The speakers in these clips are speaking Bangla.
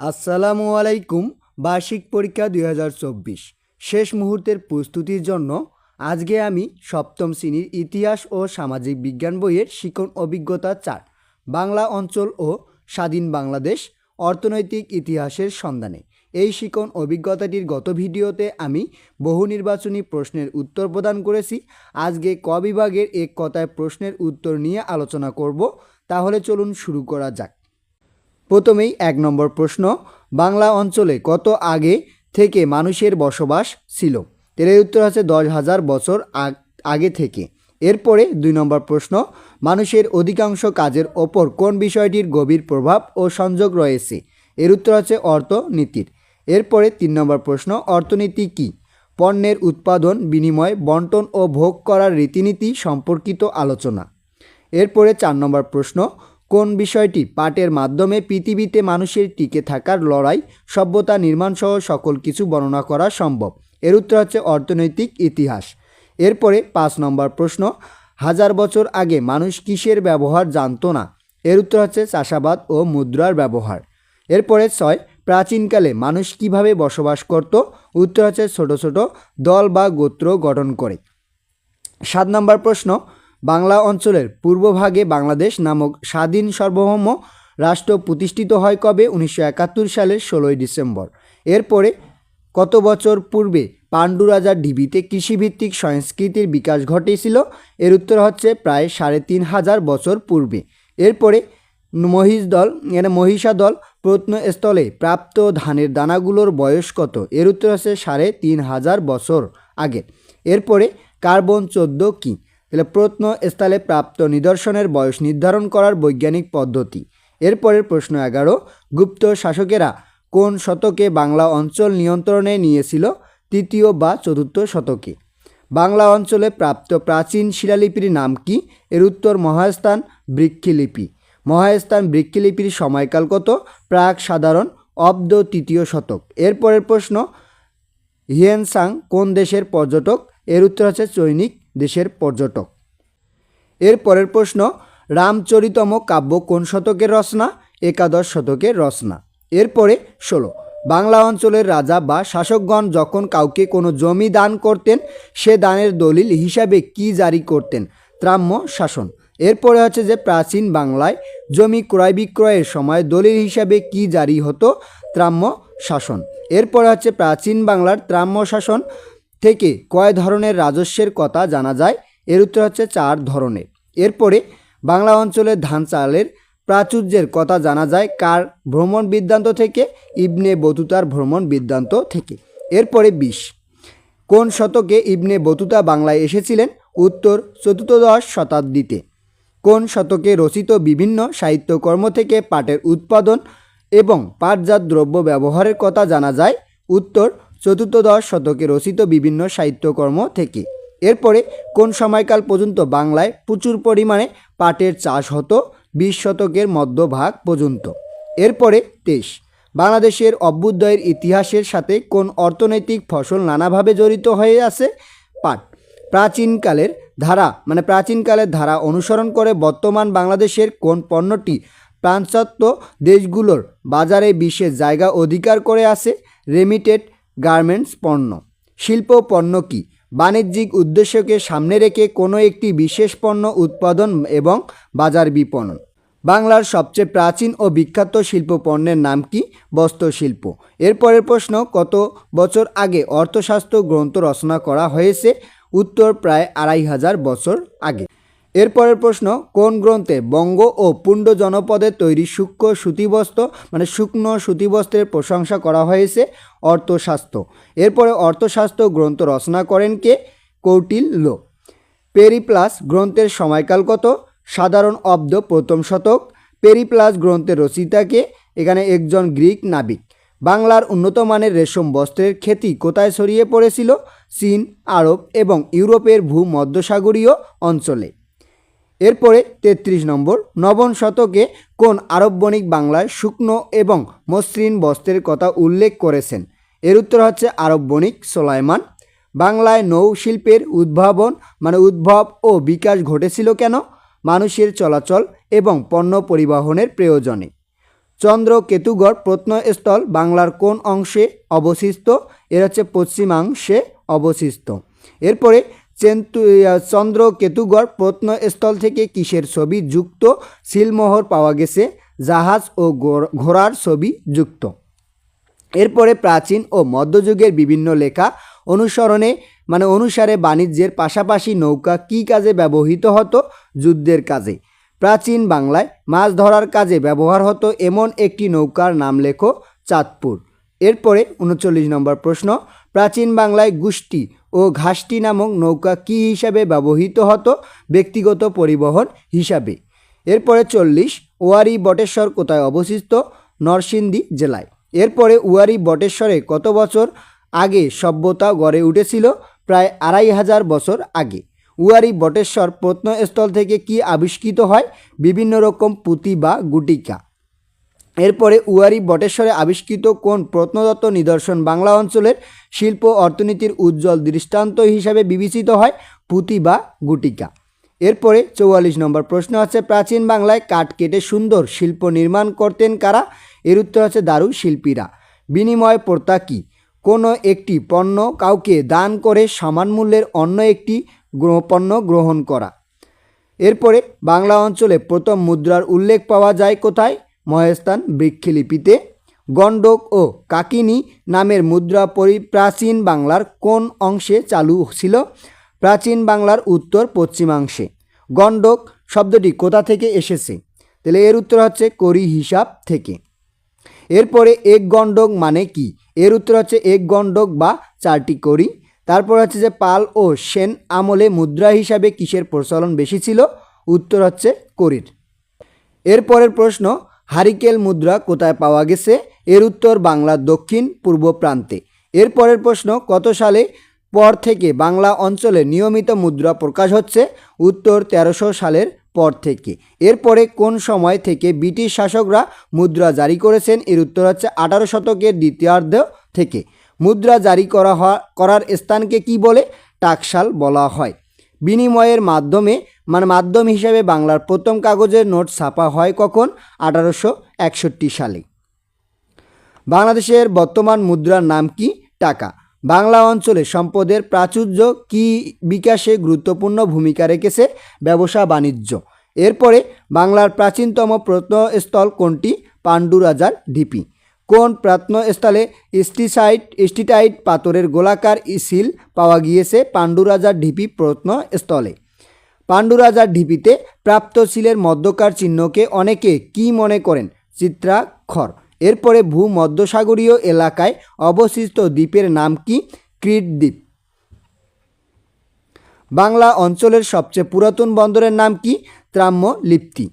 আসসালামু আলাইকুম, বার্ষিক পরীক্ষা দুই হাজার চব্বিশ। শেষ মুহূর্তের প্রস্তুতির জন্য আজকে আমি সপ্তম শ্রেণির ইতিহাস ও সামাজিক বিজ্ঞান বইয়ের শিক্ষণ অভিজ্ঞতা চার, বাংলা অঞ্চল ও স্বাধীন বাংলাদেশ অর্থনৈতিক ইতিহাসের সন্ধানে। এই শিক্ষণ অভিজ্ঞতাটির গত ভিডিওতে আমি বহু নির্বাচনী প্রশ্নের উত্তর প্রদান করেছি। আজকে ক বিভাগের এক কথায় প্রশ্নের উত্তর নিয়ে আলোচনা করব। তাহলে চলুন শুরু করা যাক। প্রথমেই এক নম্বর প্রশ্ন, বাংলা অঞ্চলে কত আগে থেকে মানুষের বসবাস ছিল? এর উত্তর আছে দশ হাজার বছর আগ- থেকে। এরপরে দুই নম্বর প্রশ্ন, মানুষের অধিকাংশ কাজের ওপর কোন বিষয়টির গভীর প্রভাব ও সংযোগ রয়েছে? এর উত্তর আছে অর্থনীতির। এরপরে তিন নম্বর প্রশ্ন, অর্থনীতি কী? পণ্যের উৎপাদন, বিনিময়, বন্টন ও ভোগ করার রীতিনীতি সম্পর্কিত আলোচনা। এরপরে চার নম্বর প্রশ্ন কোন বিষয়টি পাটের মাধ্যমে পৃথিবীতে মানুষের টিকে থাকার লড়াই, সভ্যতা নির্মাণসহ সকল কিছু বর্ণনা করা সম্ভব? এর উত্তর হচ্ছে অর্থনৈতিক ইতিহাস। এরপরে পাঁচ নম্বর প্রশ্ন, হাজার বছর আগে মানুষ কিসের ব্যবহার জানতো না? এর উত্তর হচ্ছে চাষাবাদ ও মুদ্রার ব্যবহার। এরপরে ছয়, প্রাচীনকালে মানুষ কীভাবে বসবাস করত? উত্তর হচ্ছে ছোট ছোট দল বা গোত্র গঠন করে। সাত নম্বর প্রশ্ন বাংলা অঞ্চলের পূর্বভাগে বাংলাদেশ নামক স্বাধীন সার্বভৌম রাষ্ট্র প্রতিষ্ঠিত হয় কবে? উনিশশো একাত্তর সালের ষোলোই ডিসেম্বর। এরপরে কত বছর পূর্বে পাণ্ডু রাজার ঢিবিতে কৃষিভিত্তিক সংস্কৃতির বিকাশ ঘটেছিল? এর উত্তর হচ্ছে প্রায় সাড়ে তিন হাজার বছর পূর্বে। এরপরে মহিষ দল মানে মহিষা দল প্রত্নস্থলে প্রাপ্ত ধানের দানাগুলোর বয়স কত? এর উত্তর হচ্ছে সাড়ে তিন হাজার বছর আগে। এরপরে কার্বন চোদ্দ কী? তাহলে প্রত্নস্থলে প্রাপ্ত নিদর্শনের বয়স নির্ধারণ করার বৈজ্ঞানিক পদ্ধতি। এরপরের প্রশ্ন এগারো, গুপ্ত শাসকেরা কোন শতকে বাংলা অঞ্চল নিয়ন্ত্রণে নিয়েছিল, তৃতীয় বা চতুর্থ শতকে? বাংলা অঞ্চলে প্রাপ্ত প্রাচীন শিলালিপির নাম কি? এর উত্তর মহাস্থান বৃক্ষিলিপি। মহাস্থান বৃক্ষিলিপির সময়কাল কত? প্রাক সাধারণ অব্দ তৃতীয় শতক। এরপরের প্রশ্ন, হিয়েনসাং কোন দেশের পর্যটক? এর উত্তর হচ্ছে চৈনিক দেশের পর্যটক। এর পরের প্রশ্ন, রামচরিতম কাব্য কোন শতকের রচনা? একাদশ শতকের রচনা। এরপরে ষোলো, বাংলা অঞ্চলের রাজা বা শাসকগণ যখন কাউকে কোনো জমি দান করতেন, সে দানের দলিল হিসাবে কি জারি করতেন? ত্রাম্য শাসন। এরপরে হচ্ছে যে, প্রাচীন বাংলায় জমি ক্রয় বিক্রয়ের সময় দলিল হিসাবে কি জারি হতো? ত্রাম্য শাসন। এরপরে হচ্ছে প্রাচীন বাংলার ত্রাম্য শাসন। থেকে কয় ধরনের রাজস্বের কথা জানা যায়? এর উত্তর হচ্ছে চার ধরনের। এরপরে বাংলা অঞ্চলের ধান চালের প্রাচুর্যের কথা জানা যায়। কার ভ্রমণ বৃত্তান্ত থেকে? ইবনে বতুতার ভ্রমণ বৃত্তান্ত থেকে। এরপরে বিশ। কোন শতকে ইবনে বতুতা বাংলায় এসেছিলেন? উত্তর চতুর্দশ শতাব্দীতে। কোন শতকে রচিত বিভিন্ন সাহিত্যকর্ম থেকে পাটের উৎপাদন এবং পাটজাত দ্রব্য ব্যবহারের কথা জানা যায়? উত্তর চতুর্দশ শতকে রচিত বিভিন্ন সাহিত্যকর্ম থেকে। এরপরে কোন সময়কাল পর্যন্ত বাংলায় প্রচুর পরিমাণে পাটের চাষ হতো? বিশ শতকের মধ্যভাগ পর্যন্ত। এরপরে তেইশ। বাংলাদেশের অভ্যুদয়ের ইতিহাসের সাথে কোন অর্থনৈতিক ফসল নানাভাবে জড়িত হয়ে আছে? পাট। প্রাচীনকালের ধারা মানে প্রাচীনকালের ধারা অনুসরণ করে বর্তমান বাংলাদেশের কোন পণ্যটি প্রাঞ্চাত্য দেশগুলোর বাজারে বিশেষ জায়গা অধিকার করে আছে? রেমিটেড গার্মেন্টস পণ্য। শিল্প পণ্য কি? বাণিজ্যিক উদ্দেশ্যকে সামনে রেখে কোনো একটি বিশেষ পণ্য উৎপাদন এবং বাজার বিপণন। বাংলার সবচেয়ে প্রাচীন ও বিখ্যাত শিল্প পণ্যের নাম কি? বস্ত্রশিল্প। এরপরের প্রশ্ন, কত বছর আগে অর্থশাস্ত্র গ্রন্থ রচনা করা হয়েছে? উত্তর, প্রায় আড়াই হাজার বছর আগে। এরপরের প্রশ্ন, কোন গ্রন্থে বঙ্গ ও পুণ্ড জনপদের তৈরি সূক্ষ্ম সুতিবস্ত্র মানে শুকনো সুতিবস্ত্রের প্রশংসা করা হয়েছে? অর্থশাস্ত্র। এরপরে অর্থশাস্ত্র গ্রন্থ রচনা করেন কে? কৌটিল্য পেরিপ্লাস গ্রন্থের সময়কাল কত? সাধারণ অব্দ প্রথম শতক। পেরিপ্লাস গ্রন্থের রচয়িতাকে এখানে একজন গ্রিক নাবিক। বাংলার উন্নত মানের রেশম বস্ত্রের খ্যাতি কোথায় ছড়িয়ে পড়েছিল? চীন, আরব এবং ইউরোপের ভূমধ্যসাগরীয় অঞ্চলে। এরপরে তেত্রিশ নম্বর, নবম শতকে কোন আরব বণিক বাংলায় শুকনো এবং মসৃণ বস্ত্রের কথা উল্লেখ করেছেন? এর উত্তর হচ্ছে আরব বণিক সোলাইমান। বাংলায় নৌ শিল্পের উদ্ভাবন মানে উদ্ভব ও বিকাশ ঘটেছিল কেন? মানুষের চলাচল এবং পণ্য পরিবহনের প্রয়োজনে। চন্দ্র কেতুগড় প্রত্নস্থল বাংলার কোন অংশে অবস্থিত? এর হচ্ছে পশ্চিমাংশে অবস্থিত। এরপরে চেন্তু চন্দ্র কেতুগড় প্রত্নস্থল থেকে কিসের ছবি যুক্ত? সিলমোহর পাওয়া গেছে। জাহাজ ও ঘোড়ার ছবি যুক্ত। এরপরে প্রাচীন ও মধ্যযুগের বিভিন্ন লেখা অনুসরণে মানে অনুসারে বাণিজ্যের পাশাপাশি নৌকা কী কাজে ব্যবহৃত হতো? যুদ্ধের কাজে। প্রাচীন বাংলায় মাছ ধরার কাজে ব্যবহার হতো এমন একটি নৌকার নাম লেখো চাঁদপুর। এরপরে উনচল্লিশ নম্বর প্রশ্ন, প্রাচীন বাংলায় গুষ্টি ও ঘাসটি নামক নৌকা কী হিসাবে ব্যবহৃত হতো? ব্যক্তিগত পরিবহন হিসাবে। এরপরে চল্লিশ, ওয়ারি বটেশ্বর কোথায় অবস্থিত? নরসিংদী জেলায়। এরপরে উয়ারি বটেশ্বরে কত বছর আগে সভ্যতা গড়ে উঠেছিল? প্রায় আড়াই হাজার বছর আগে। উয়ারি বটেশ্বর প্রত্নস্থল থেকে কি আবিষ্কৃত হয়? বিভিন্ন রকম পুঁতি বা গুটিকা। এরপরে উয়ারি বটেশ্বরে আবিষ্কৃত কোন প্রত্নদত্ত নিদর্শন বাংলা অঞ্চলের শিল্প অর্থনীতির উজ্জ্বল দৃষ্টান্ত হিসাবে বিবেচিত হয় পুঁতি বা গুটিকা? এরপরে চৌয়াল্লিশ নম্বর প্রশ্ন আছে, প্রাচীন বাংলায় কাঠ কেটে সুন্দর শিল্প নির্মাণ করতেন কারা? এর উত্তর আছে দারু শিল্পীরা। বিনিময় প্রথা কী? কোনো একটি পণ্য কাউকে দান করে সমান মূল্যের অন্য একটি পণ্য গ্রহণ করা? এরপরে বাংলা অঞ্চলে প্রথম মুদ্রার উল্লেখ পাওয়া যায় কোথায়? মহেস্থান বৃক্ষলিপিতে গণ্ডক ও কাকিনী নামের মুদ্রা পরি প্রাচীন বাংলার কোন অংশে চালু ছিল? প্রাচীন বাংলার উত্তর পশ্চিমাংশে। গণ্ডক শব্দটি কোথা থেকে এসেছে? তাহলে এর উত্তর হচ্ছে করি হিসাব থেকে। এরপরে এক গণ্ডক মানে কি? এর উত্তর হচ্ছে এক গণ্ডক বা চারটি করি। তারপর হচ্ছে যে পাল ও সেন আমলে মুদ্রা হিসাবে কিসের প্রচলন বেশি ছিল? উত্তর হচ্ছে করির। এরপরের প্রশ্ন হারিকেল মুদ্রা কোথায় পাওয়া গেছে? এর উত্তর বাংলার দক্ষিণ পূর্ব প্রান্তে। এরপরের প্রশ্ন, কত সালে পর থেকে বাংলা অঞ্চলে নিয়মিত মুদ্রা প্রকাশ হচ্ছে? উত্তর, তেরোশো সালের পর থেকে। এরপরে কোন সময় থেকে ব্রিটিশ শাসকরা মুদ্রা জারি করেছেন? এর উত্তর হচ্ছে আঠারো শতকের দ্বিতীয়ার্ধ থেকে। মুদ্রা জারি করা করার স্থানকে কি বলে? টাকশাল বলা হয়। বিনিময়ের মাধ্যমে মানে মাধ্যম হিসেবে বাংলার প্রথম কাগজের নোট ছাপা হয় কখন? আঠারোশো একষট্টি সালে। বাংলাদেশের বর্তমান মুদ্রার নাম কি? টাকা। বাংলা অঞ্চলে সম্পদের প্রাচুর্য কি বিকাশে গুরুত্বপূর্ণ ভূমিকা রেখেছে? ব্যবসা, বাণিজ্য। এরপরে বাংলার প্রাচীনতম প্রত্নস্থল কোনটি? পাণ্ডু রাজার ঢিপি কোন প্রত্নস্থলে স্টিসাইট স্টিটাইট পাথরের গোলাকার সিল পাওয়া গিয়েছে পাণ্ডুরাজার ঢিপি প্রত্নস্থলে? পাণ্ডু রাজার ঢিপিতে প্রাপ্ত শিলের মধ্যকার চিহ্নকে অনেকে কি মনে করেন? চিত্রাক্ষর। এরপরে ভূমধ্যসাগরীয় এলাকায় অবশিষ্ট দ্বীপের নাম কি? ক্রিট দ্বীপ। বাংলা অঞ্চলের সবচেয়ে পুরাতন বন্দরের নাম কি? ত্রাম্য লিপ্তি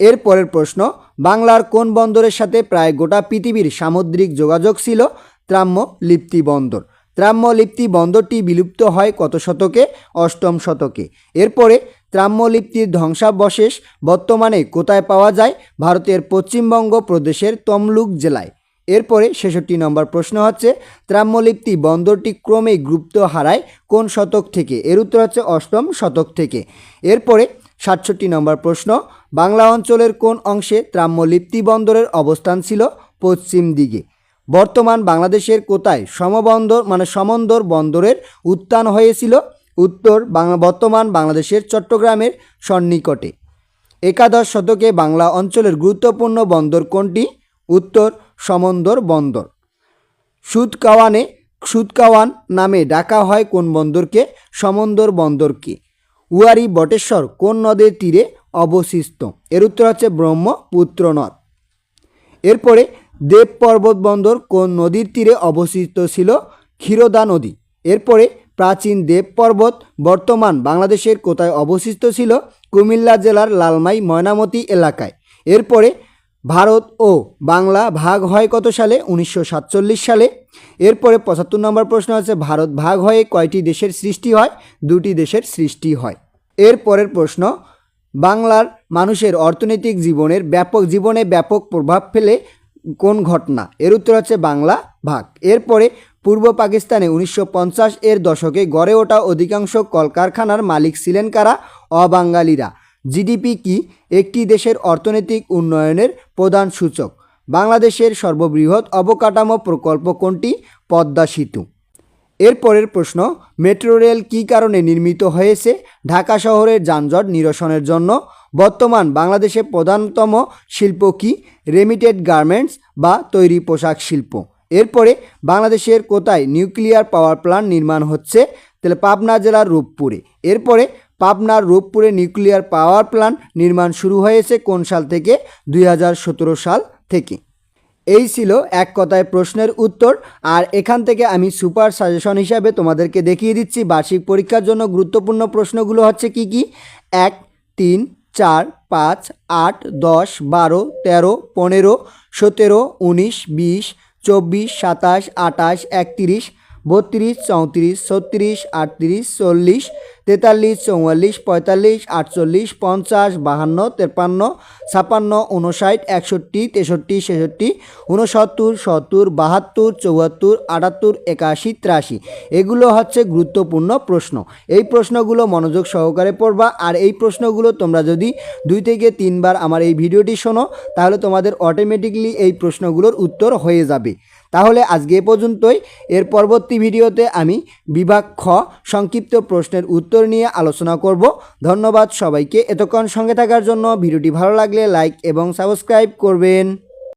এর পরের প্রশ্ন বাংলার কোন বন্দরের সাথে প্রায় গোটা পৃথিবীর সামুদ্রিক যোগাযোগ ছিল? ত্রাম্য লিপ্তি বন্দর। ত্রাম্য লিপ্তি বন্দরটি বিলুপ্ত হয় কত শতকে? অষ্টম শতকে। এরপরে ত্রাম্যলিপ্তির ধ্বংসাবশেষ বর্তমানে কোথায় পাওয়া যায়? ভারতের পশ্চিমবঙ্গ প্রদেশের তমলুক জেলায়। এরপরে ছেষট্টি নম্বর প্রশ্ন হচ্ছে ত্রাম্যলিপ্তি বন্দরটি ক্রমেই গুপ্ত হারায় কোন শতক থেকে? এর উত্তর হচ্ছে অষ্টম শতক থেকে। এরপরে সাতষট্টি নম্বর প্রশ্ন, বাংলা অঞ্চলের কোন অংশে ত্রাম্যলিপ্তি বন্দরের অবস্থান ছিল পশ্চিম দিকে? বর্তমান বাংলাদেশের কোথায় সমবন্দর মানে সমন্দর বন্দরের উত্থান হয়েছিল? উত্তর বাংলা, বর্তমান বাংলাদেশের চট্টগ্রামের সন্নিকটে। একাদশ শতকে বাংলা অঞ্চলের গুরুত্বপূর্ণ বন্দর কোনটি? উত্তর সমন্দর বন্দর। সুদকাওয়ানে সুদকাওয়ান নামে ডাকা হয় কোন বন্দরকে? সমন্দর বন্দরকে। উয়ারি বটেশ্বর কোন নদের তীরে অবশিষ্ট? এর উত্তর হচ্ছে ব্রহ্মপুত্র নদ। এরপরে দেব পর্বত বন্দর কোন নদীর তীরে অবস্থিত ছিল? ক্ষীরদা নদী। এরপরে প্রাচীন দেব পর্বত বর্তমান বাংলাদেশের কোথায় অবস্থিত ছিল? কুমিল্লা জেলার লালমাই ময়নামতি এলাকায়। এরপরে ভারত ও বাংলা ভাগ হয় কত সালে? উনিশশো সাতচল্লিশ সালে। এরপরে পঁচাত্তর নম্বর প্রশ্ন আছে, ভারত ভাগ হয়ে কয়টি দেশের সৃষ্টি হয়? দুটি দেশের সৃষ্টি হয়। এর পরের প্রশ্ন, বাংলার মানুষের অর্থনৈতিক জীবনের ব্যাপক, জীবনে ব্যাপক প্রভাব ফেলে কোন ঘটনা? এর উত্তর হচ্ছে বাংলা ভাগ। এরপরে, পূর্ব পাকিস্তানে উনিশশো পঞ্চাশ এর দশকে গড়ে ওঠা অধিকাংশ কলকারখানার মালিক ছিলেন কারা? অবাঙালিরা জিডিপি কি একটি দেশের অর্থনৈতিক উন্নয়নের প্রধান সূচক? বাংলাদেশের সর্ববৃহৎ অবকাঠামো প্রকল্প কোনটি? পদ্মা সেতু। এরপরের প্রশ্ন, মেট্রো রেল কী কারণে নির্মিত হয়েছে? ঢাকা শহরের যানজট নিরসনের জন্য বর্তমান বাংলাদেশে প্রধানতম শিল্প কি? রেমিটেড গার্মেন্টস বা তৈরি পোশাক শিল্প। এরপরে বাংলাদেশের কোথায় নিউক্লিয়ার পাওয়ার প্ল্যান্ট নির্মাণ হচ্ছে? তাহলে পাবনা জেলার রূপপুরে। এরপরে পাবনার রূপপুরে নিউক্লিয়ার পাওয়ার প্ল্যান্ট নির্মাণ শুরু হয়েছে কোন সাল থেকে? দুই হাজার সতেরো সাল থেকে। এই ছিল এক কথায় প্রশ্নের উত্তর। আর এখান থেকে আমি সুপার সাজেশন হিসাবে তোমাদেরকে দেখিয়ে দিচ্ছি বার্ষিক পরীক্ষার জন্য গুরুত্বপূর্ণ প্রশ্নগুলো হচ্ছে কি কি? এক, তিন, চার, পাঁচ, আট, দশ, বারো, তেরো, পনেরো, সতেরো, উনিশ, বিশ, চব্বিশ, সাতাশ আটাশ একত্রিশ বত্রিশ, চৌত্রিশ, ছত্রিশ, আটত্রিশ, চল্লিশ, তেতাল্লিশ, চৌয়াল্লিশ, পঁয়তাল্লিশ, আটচল্লিশ, পঞ্চাশ, বাহান্ন তেপান্ন ছাপান্ন উনষাট একষট্টি, তেষট্টি, ছেষট্টি উনসত্তর সত্তর, বাহাত্তর, চুয়াত্তর, আটাত্তর, একাশি, ত্রাশি। এগুলো হচ্ছে গুরুত্বপূর্ণ প্রশ্ন। এই প্রশ্নগুলো মনোযোগ সহকারে পড়বা। আর এই প্রশ্নগুলো তোমরা যদি দুই থেকে তিনবার আমার এই ভিডিওটি শোনো, তাহলে তোমাদের অটোমেটিকলি এই প্রশ্নগুলোর উত্তর হয়ে যাবে। তাহলে আজকে পর্যন্তই। এর পরবর্তী ভিডিওতে আমি বিভাগ খ সংক্ষিপ্ত প্রশ্নের উত্তর নিয়ে আলোচনা করব। ধন্যবাদ সবাইকে। এতক্ষণ সঙ্গে থাকার জন্য ভিডিওটি ভালো লাগলে লাইক এবং সাবস্ক্রাইব করবেন।